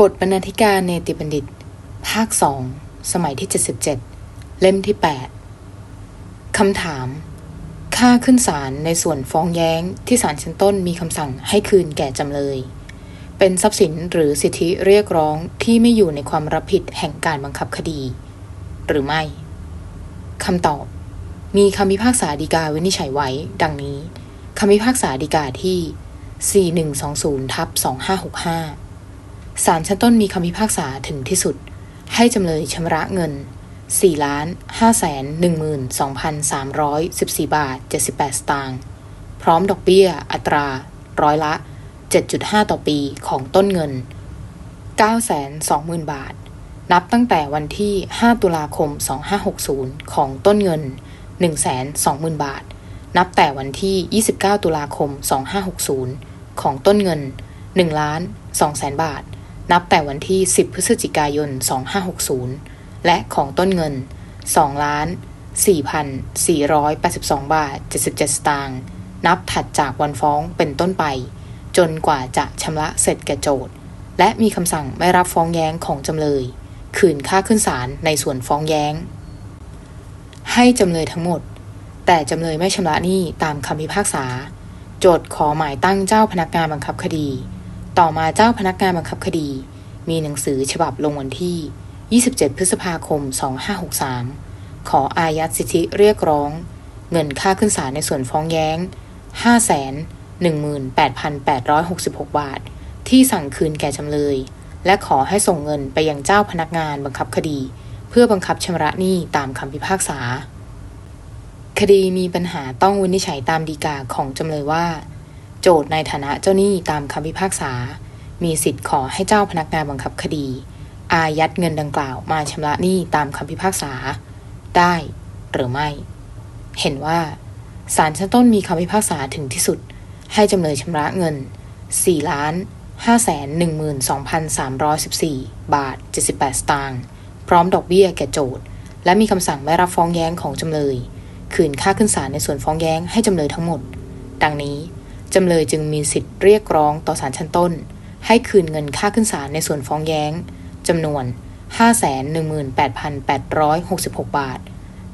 บทบรรณาธิการเนติบัณฑิต ภาคสองสมัยที่ 77 เล่มที่ 8 คำถาม ค่าขึ้นศาลในส่วนฟ้องแย้งที่ศาลชั้นต้นมีคำสั่งให้คืนแก่จำเลย เป็นทรัพย์สินหรือสิทธิเรียกร้องที่ไม่อยู่ในความรับผิดแห่งการบังคับคดี หรือไม่ คำตอบ มีคำพิพากษาฎีกาวินิจฉัยไว้ ดังนี้ คำพิพากษาฎีกาที่ 4120ทับ2565 ศาลชั้นต้นมีคำพิพากษาถึงที่สุด ให้จำเลยชำระเงิน 4 ล้าน 5 แสน 12,314 บาท 78 สตางค์ พร้อมดอกเบี้ย อัตรา ร้อยละ 7.5 ต่อปีของต้นเงิน 920,000 บาท นับตั้งแต่วันที่ 5 ตุลาคม 2560 ของต้นเงิน 120,000 บาท นับแต่วันที่ 29 ตุลาคม 2560 ของต้นเงิน 1 ล้าน2แสนบาท นับแต่วันที่ 10 พฤศจิกายน 2560 และของต้นเงิน 2 ล้าน 4,482 บาท 77 สตางค์ นับถัดจากวันฟ้องเป็นต้นไป จนกว่าจะชำระเสร็จแก่โจทย์ และมีคำสั่งไม่รับฟ้องแย้งของจำเลย คืนค่าขึ้นศาลในส่วนฟ้องแย้ง ให้จำเลยทั้งหมด แต่จำเลยไม่ชำระหนี้ตามคำพิพากษา โจทย์ขอหมายตั้งเจ้าพนักงานบังคับคดี ต่อมาเจ้าพนักงานบังคับคดี มีหนังสือฉบับลงวันที่ 27 พฤษภาคม 2563 ขออายัดสิทธิเรียกร้อง เงินค่าขึ้นศาลในส่วนฟ้องแย้ง 518,866 บาท ที่สั่งคืนแก่จำเลย และขอให้ส่งเงินไปยังเจ้าพนักงานบังคับคดี เพื่อบังคับชำระหนี้ตามคำพิพากษา คดีมีปัญหาต้องวินิจฉัยตามดีกาของจำเลยว่า โจทในฐานะเจ้าหนี้ตามคำพิพากษา มีสิทธิ์ขอให้เจ้าพนักงานบังคับคดี อายัดเงินดังกล่าวมาชำระหนี้ตามคำพิพากษา ได้หรือไม่ เห็นว่าศาลชั้นต้นมีคำพิพากษาถึงที่สุด ให้จำเลยชำระเงิน4ล้าน512,314 บาท 78 สตางค์พร้อมดอกเบี้ยแก่โจทย์ และมีคำสั่งไม่รับฟ้องแย้งของจำเลย คืนค่าขึ้นศาลในส่วนฟ้องแย้งให้จำเลยทั้งหมด ดังนี้ จำเลยจึงมีสิทธิ์เรียกร้องต่อศาลชั้นต้น ให้คืนเงินค่าขึ้นศาลในส่วนฟ้องแย้งจำนวน 518,866 บาท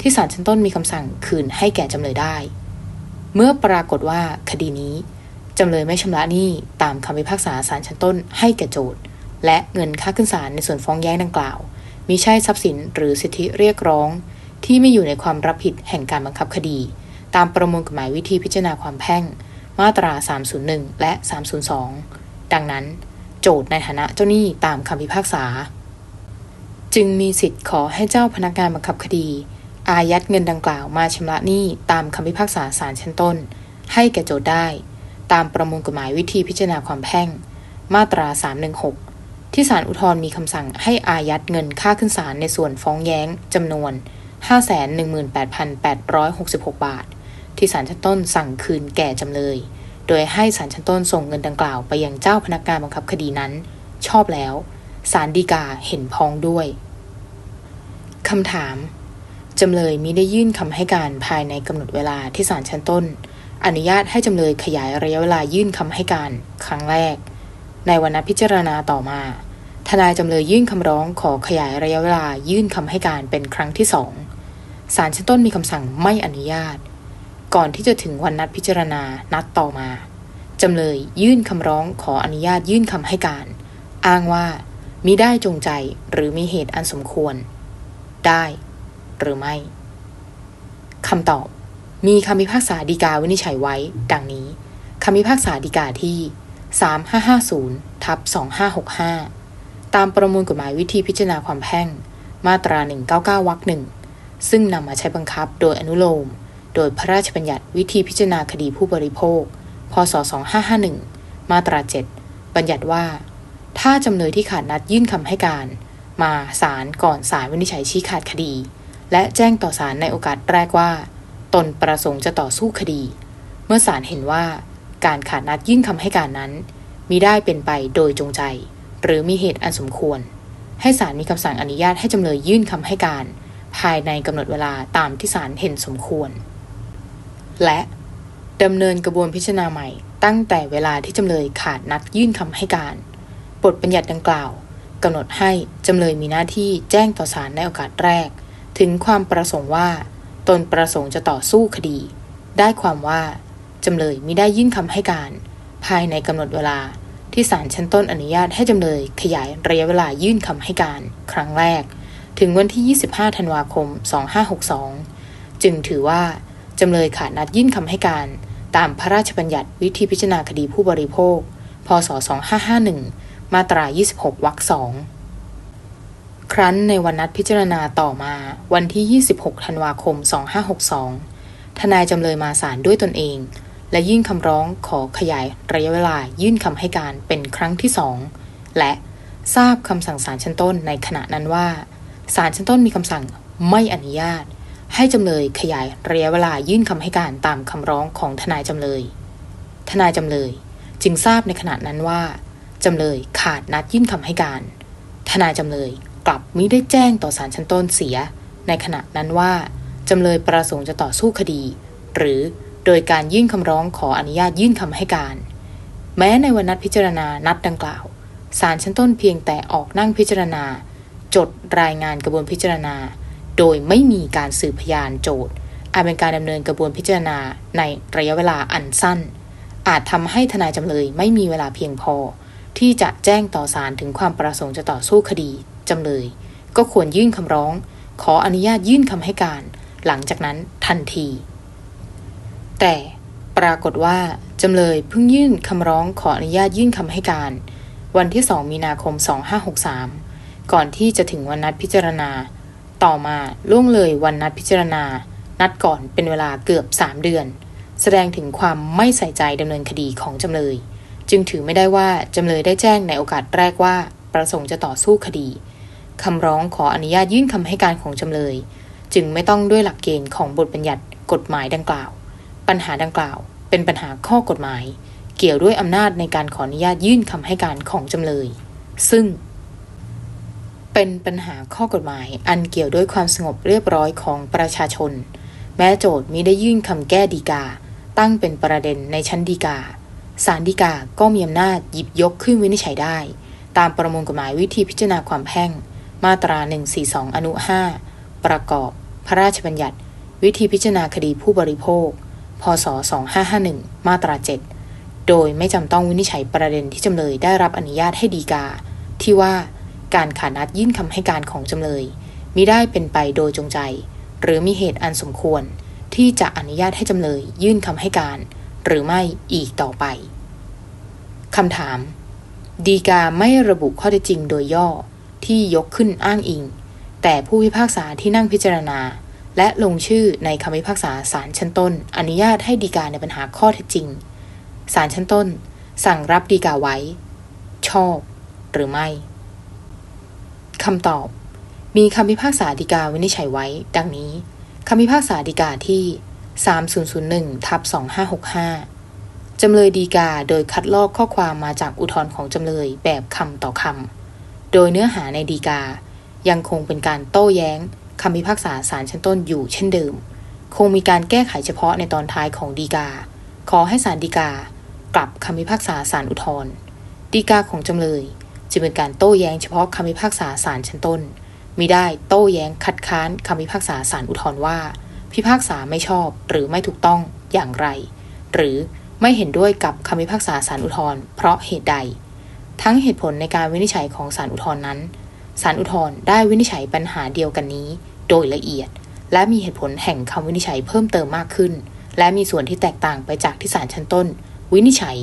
ที่ศาลชั้นต้นมีคำสั่งคืนให้แก่จำเลยได้ เมื่อปรากฏว่าคดีนี้ จำเลยไม่ชำระหนี้ตามคำพิพากษาศาลชั้นต้นให้แก่โจทย์และเงินค่าขึ้นศาลในส่วนฟ้องแย้งดังกล่าวมิใช่ทรัพย์สินหรือสิทธิเรียกร้อง ที่ไม่อยู่ในความรับผิดแห่งการบังคับคดี ตามประมวลกฎหมายวิธีพิจารณาความแพ่ง มาตรา 301 และ 302 ดังนั้น โจทย์ในฐานะเจ้าหนี้ตามคำพิพากษา จึงมีสิทธิ์ขอให้เจ้าพนักงานบังคับคดี อายัดเงินดังกล่าวมาชำระหนี้ตามคำพิพากษาศาลชั้นต้น ให้แก่โจทย์ได้ ตามประมวลกฎหมายวิธีพิจารณาความแพ่ง มาตรา 316 ที่ศาลอุทธรณ์มีคำสั่งให้อายัดเงินค่าขึ้นศาลในส่วนฟ้องแย้งจำนวน 518,866 บาท ที่ศาลชั้นต้นสั่งคืนแก่จำเลย โดยให้ศาลชั้นต้นส่งเงินดังกล่าวไปยังเจ้าพนักงานบังคับคดีนั้น ชอบแล้วศาลฎีกาเห็นพ้องด้วยคำถาม จำเลยมิได้ยื่นคำให้การภายในกำหนดเวลาที่ศาลชั้นต้น อนุญาตให้จำเลยขยายระยะเวลายื่นคำให้การครั้งแรก ในวันนัดพิจารณาต่อมา ทนายจำเลยยื่นคำร้องขอขยายระยะเวลายื่นคำให้การเป็นครั้งที่สองศาลชั้นต้นมีคำสั่งไม่อนุญาต ก่อนที่จะถึงวันนัดพิจารณานัดต่อมา จำเลยยื่นคำร้องขออนุญาตยื่นคำให้การ อ้างว่ามิได้จงใจหรือมีเหตุอันสมควร ได้หรือไม่คำตอบ มีคำพิพากษาฎีกาวินิจฉัยไว้ ดังนี้คำพิพากษาฎีกาที่ 3550ทับ2565 ตามประมวลกฎหมายวิธีพิจารณาความแพ่ง มาตรา 199วรรคหนึ่งซึ่งนำมาใช้บังคับโดยอนุโลม โดยพระราชบัญญัติวิธีพิจารณาคดีผู้บริโภค พศ 2551 มาตรา 7 บัญญัติว่า ถ้าจำเลยที่ขาดนัดยื่นคำให้การ มาศาลก่อนศาลวินิจฉัยชี้ขาดคดี และแจ้งต่อศาลในโอกาสแรกว่า ตนประสงค์จะต่อสู้คดี เมื่อศาลเห็นว่า การขาดนัดยื่นคำให้การนั้นมิได้เป็นไปโดยจงใจ หรือมีเหตุอันสมควร ให้ศาลมีคำสั่งอนุญาตให้จำเลยยื่นคำให้การ ภายในกำหนดเวลาตามที่ศาลเห็นสมควร และดำเนินกระบวนพิจารณาใหม่ ตั้งแต่เวลาที่จำเลยขาดนัดยื่นคำให้การ บทบัญญัติดังกล่าวกำหนดให้จำเลยมีหน้าที่แจ้งต่อศาลในโอกาสแรก ถึงความประสงค์ว่า ตนประสงค์จะต่อสู้คดี ได้ความว่าจำเลยมิได้ยื่นคำให้การ ภายในกำหนดเวลาที่ศาลชั้นต้นอนุญาตให้จำเลยขยายระยะเวลายื่นคำให้การ ครั้งแรก ถึงวันที่ 25 ธันวาคม 2562 จึงถือว่า จำเลยขาดนัดยื่นคำให้การ ตามพระราชบัญญัติวิธีพิจารณาคดีผู้บริโภค พศ 2551 มาตรา 26 วรรคสองครั้นในวันนัดพิจารณาต่อมาวันที่ 26 ธันวาคม 2562 ทนายจำเลยมาศาลด้วยตนเอง และยื่นคำร้องขอขยายระยะเวลายื่นคำให้การเป็นครั้งที่สองและทราบคำสั่งศาลชั้นต้นในขณะนั้นว่าศาลชั้นต้นมีคำสั่งไม่อนุญาต ให้จำเลยขยายระยะเวลายื่นคำให้การตามคำร้องของทนายจำเลย ทนายจำเลย จึงทราบในขณะนั้นว่าจำเลยขาดนัดยื่นคำให้การ ทนายจำเลยกลับมิได้แจ้งต่อศาลชั้นต้นเสีย ในขณะนั้นว่าจำเลยประสงค์จะต่อสู้คดี หรือโดยการยื่นคำร้องขออนุญาตยื่นคำให้การ แม้ในวันนัดพิจารณานัดดังกล่าวศาลชั้นต้นเพียงแต่ออกนั่งพิจารณา จดรายงานกระบวนพิจารณา โดยไม่มีการสืบพยานโจทย์ อาจเป็นการดำเนินกระบวนพิจารณาในระยะเวลาอันสั้น อาจทำให้ทนายจำเลยไม่มีเวลาเพียงพอ ที่จะแจ้งต่อศาลถึงความประสงค์จะต่อสู้คดีจำเลย ก็ควรยื่นคำร้อง ขออนุญาตยื่นคำให้การ หลังจากนั้นทันที แต่ปรากฏว่าจำเลยเพิ่งยื่นคำร้องขออนุญาตยื่นคำให้การ วันที่ 2 มีนาคม 2563 ก่อนที่จะถึงวันนัดพิจารณา ต่อมาล่วงเลยวันนัดพิจารณา นัดก่อนเป็นเวลาเกือบ 3 เดือน แสดงถึงความไม่ใส่ใจดำเนินคดีของจำเลย จึงถือไม่ได้ว่าจำเลยได้แจ้งในโอกาสแรกว่า ประสงค์จะต่อสู้คดีคำร้องขออนุญาตยื่นคำให้การของจำเลย จึงไม่ต้องด้วยหลักเกณฑ์ของบทบัญญัติกฎหมายดังกล่าว ปัญหาดังกล่าว เป็นปัญหาข้อกฎหมาย เกี่ยวด้วยอำนาจในการขออนุญาตยื่นคำให้การของจำเลย ซึ่ง เป็นปัญหาข้อกฎหมาย อันเกี่ยวด้วยความสงบเรียบร้อยของประชาชน แม้โจทย์มิได้ยื่นคำแก้ดีกา ตั้งเป็นประเด็นในชั้นดีกาศาลฎีกาก็มีอำนาจหยิบยกขึ้นวินิจฉัยได้ ตามประมวลกฎหมายวิธีพิจารณาความแพ่ง มาตรา 142 อนุ 5 ประกอบ พระราชบัญญัติ วิธีพิจารณาคดีผู้บริโภค พศ 2551 มาตรา 7 โดยไม่จำต้องวินิจฉัยประเด็นที่จำเลยได้รับอนุญาตให้ดีกา ที่ว่า การขาดนัดยื่นคำให้การของจำเลยมิได้เป็นไปโดยจงใจ หรือมีเหตุอันสมควร ที่จะอนุญาตให้จำเลยยื่นคำให้การ หรือไม่อีกต่อไปคำถาม ดีกาไม่ระบุข้อเท็จจริงโดยย่อที่ยกขึ้นอ้างอิง แต่ผู้พิพากษาที่นั่งพิจารณา และลงชื่อในคำพิพากษาศาลชั้นต้น อนุญาตให้ดีกาในปัญหาข้อเท็จจริงศาลชั้นต้น สั่งรับดีกาไว้ ชอบ หรือไม่ คำตอบ มีคำพิพากษาดีกาวินิจฉัยไว้ ดังนี้คำพิพากษาดีกาที่ 3001ทับ2565 จำเลยดีกาโดยคัดลอกข้อความมาจากอุทธรณ์ของจำเลยแบบคำต่อคำ โดยเนื้อหาในดีกา ยังคงเป็นการโต้แย้งคำพิพากษาศาลชั้นต้นอยู่เช่นเดิม คงมีการแก้ไขเฉพาะในตอนท้ายของดีกา ขอให้ศาลฎีกากลับคำพิพากษาศาลอุทธรณ์ฎีกาของจำเลย จะเป็นการโต้แย้งเฉพาะคำพิพากษาศาลชั้นต้นมิได้โต้แย้งคัดค้านคำพิพากษาศาลอุทธรณ์ว่า พิพากษาไม่ชอบหรือไม่ถูกต้องอย่างไร หรือไม่เห็นด้วยกับคำพิพากษาศาลอุทธรณ์เพราะเหตุใด ทั้งเหตุผลในการวินิจฉัยของศาลอุทธรณ์นั้นศาลอุทธรณ์ได้วินิจฉัยปัญหาเดียวกันนี้ โดยละเอียด และมีเหตุผลแห่งคำวินิจฉัยเพิ่มเติมมากขึ้น และมีส่วนที่แตกต่างไปจากที่ศาลชั้นต้น วินิจฉัย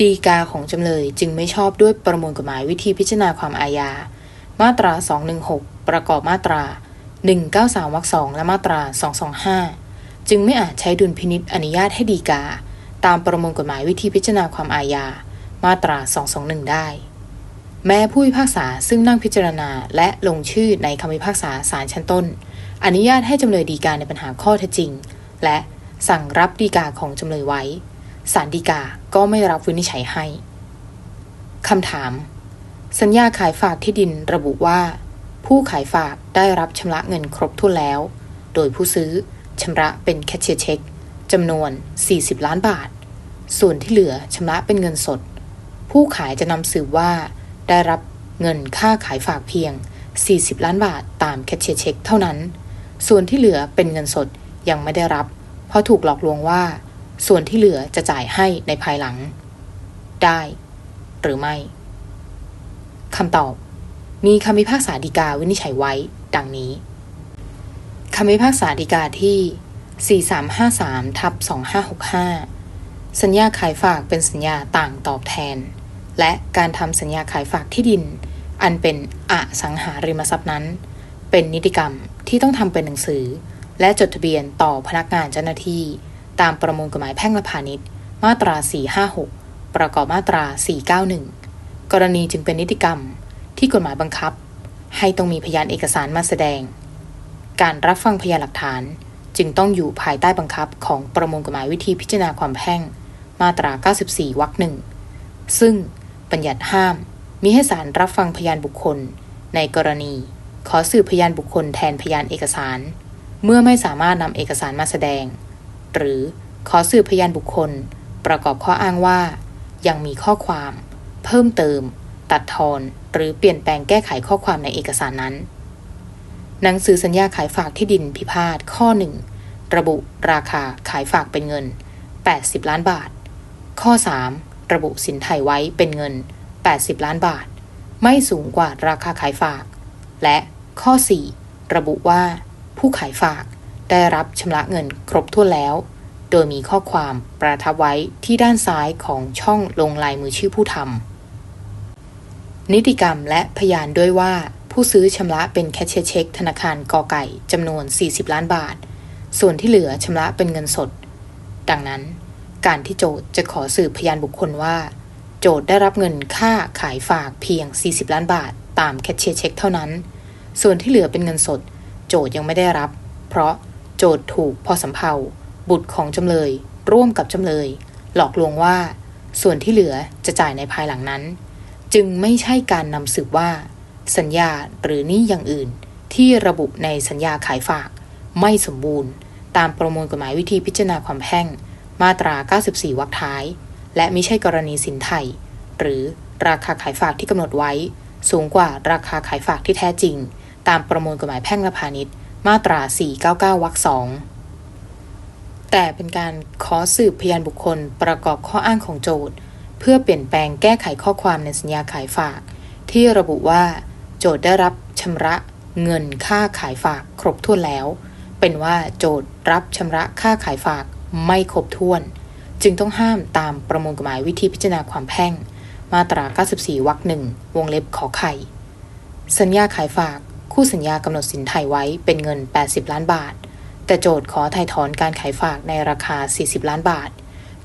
ดีกาของจำเลยจึงไม่ชอบด้วยประมวลกฎหมายวิธีพิจารณาความอาญา มาตรา 216 ประกอบมาตรา 193วรรค2และมาตรา 225 จึงไม่อาจใช้ดุลพินิษอนุญาตให้ดีกา ตามประมวลกฎหมายวิธีพิจารณาความอาญา มาตรา 221 ได้ แม้ผู้พิพากษาซึ่งนั่งพิจารณาและลงชื่อในคำพิพากษาศาลชั้นต้น อนุญาตให้จำเลยดีกาในปัญหาข้อเท็จจริง และสั่งรับดีกาของจำเลยไว้ ศาลฎีกาก็ไม่รับวินิจฉัยให้ คำถาม สัญญาขายฝากที่ดินระบุว่า ผู้ขายฝากได้รับชำระเงินครบถ้วนแล้ว โดยผู้ซื้อชำระเป็นแคชเชียร์เช็คจำนวน 40 ล้านบาท ส่วนที่เหลือชำระเป็นเงินสด ผู้ขายจะนำสืบว่า ได้รับเงินค่าขายฝากเพียง 40 ล้านบาทตามแคชเชียร์เช็คเท่านั้น ส่วนที่เหลือเป็นเงินสดยังไม่ได้รับ เพราะถูกหลอกลวงว่า ส่วนที่เหลือจะจ่ายให้ในภายหลัง ได้ หรือไม่คำตอบ มีคำพิพากษาฎีกาวินิจฉัยไว้ ดังนี้คำพิพากษาฎีกาที่ 4353ทับ2565 สัญญาขายฝากเป็นสัญญาต่างตอบแทน และการทำสัญญาขายฝากที่ดิน อันเป็นอสังหาริมทรัพย์นั้น เป็นนิติกรรมที่ต้องทำเป็นหนังสือ และจดทะเบียนต่อพนักงานเจ้าหน้าที่ ตามประมวลกฎหมายแพ่งและพาณิชย์ มาตรา 456 ประกอบมาตรา 491 กรณีจึงเป็นนิติกรรมที่กฎหมายบังคับ ให้ต้องมีพยานเอกสารมาแสดง การรับฟังพยานหลักฐานจึงต้องอยู่ภายใต้บังคับของประมวลกฎหมายวิธีพิจารณาความแพ่ง มาตรา 94 วรรคหนึ่ง ซึ่งบัญญัติห้าม มิให้ศาลรับฟังพยานบุคคล ในกรณี ขอสืบพยานบุคคลแทนพยานเอกสาร เมื่อไม่สามารถนำเอกสารมาแสดง หรือขอสืบพยานบุคคล ประกอบข้ออ้างว่า ยังมีข้อความ เพิ่มเติม ตัดทอน หรือเปลี่ยนแปลงแก้ไขข้อความในเอกสารนั้น หนังสือสัญญาขายฝากที่ดินพิพาทข้อ 1 ระบุราคาขายฝากเป็นเงิน 80 ล้านบาท ข้อ 3 ระบุสินไทยไว้เป็นเงิน 80 ล้านบาท ไม่สูงกว่าราคาขายฝาก และข้อ 4 ระบุว่า ผู้ขายฝาก ได้รับชำระเงินครบถ้วนแล้ว โดยมีข้อความประทับไว้ที่ด้านซ้ายของช่องลงลายมือชื่อผู้ทำนิติกรรมและพยานด้วยว่าผู้ซื้อชำระเป็นแคชเชียร์เช็คธนาคารกอไก่จำนวน 40 ล้านบาท ส่วนที่เหลือชำระเป็นเงินสด ดังนั้น การที่โจทย์จะขอสืบพยานบุคคลว่า โจทย์ได้รับเงินค่าขายฝากเพียง 40 ล้านบาท ตามแคชเชียร์เช็คเท่านั้น ส่วนที่เหลือเป็นเงินสด โจทย์ยังไม่ได้รับ เพราะ โจทย์ถูกพอสำเพาบุตรของจำเลย ร่วมกับจำเลย หลอกลวงว่า ส่วนที่เหลือจะจ่ายในภายหลังนั้น จึงไม่ใช่การนำสืบว่า สัญญาหรือนี้อย่างอื่น ที่ระบุในสัญญาขายฝาก ไม่สมบูรณ์ ตามประมวลกฎหมายวิธีพิจารณาความแพ่ง มาตรา 94 วรรคท้าย และไม่ใช่กรณีสินไทย หรือราคาขายฝากที่กำหนดไว้ สูงกว่าราคาขายฝากที่แท้จริง ตามประมวลกฎหมายแพ่งและพาณิชย์ มาตรา 499 วรรคสองแต่เป็นการขอสืบพยานบุคคลประกอบข้ออ้างของโจทย์ เพื่อเปลี่ยนแปลงแก้ไขข้อความในสัญญาขายฝาก ที่ระบุว่า โจทย์ได้รับชำระเงินค่าขายฝากครบถ้วนแล้ว เป็นว่าโจทย์รับชำระค่าขายฝากไม่ครบถ้วน จึงต้องห้ามตามประมวลกฎหมายวิธีพิจารณาความแพ่ง มาตรา 94 วรรคหนึ่งวงเล็บขอไข่ สัญญาขายฝาก คู่สัญญากำหนดสินไทยไว้เป็นเงิน 80 ล้านบาท แต่โจทย์ขอถ่ายถอนการขายฝากในราคา 40 ล้านบาท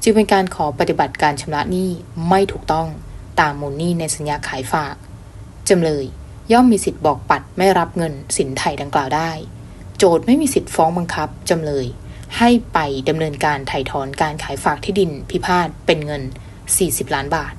จึงเป็นการขอปฏิบัติการชำระหนี้ไม่ถูกต้องตามมูลหนี้ในสัญญาขายฝากจำเลยย่อมมีสิทธิ์บอกปัดไม่รับเงินสินไทยดังกล่าวได้ โจทย์ไม่มีสิทธิ์ฟ้องบังคับจำเลย ให้ไปดำเนินการถ่ายถอนการขายฝากที่ดินพิพาทเป็นเงิน 40 ล้านบาท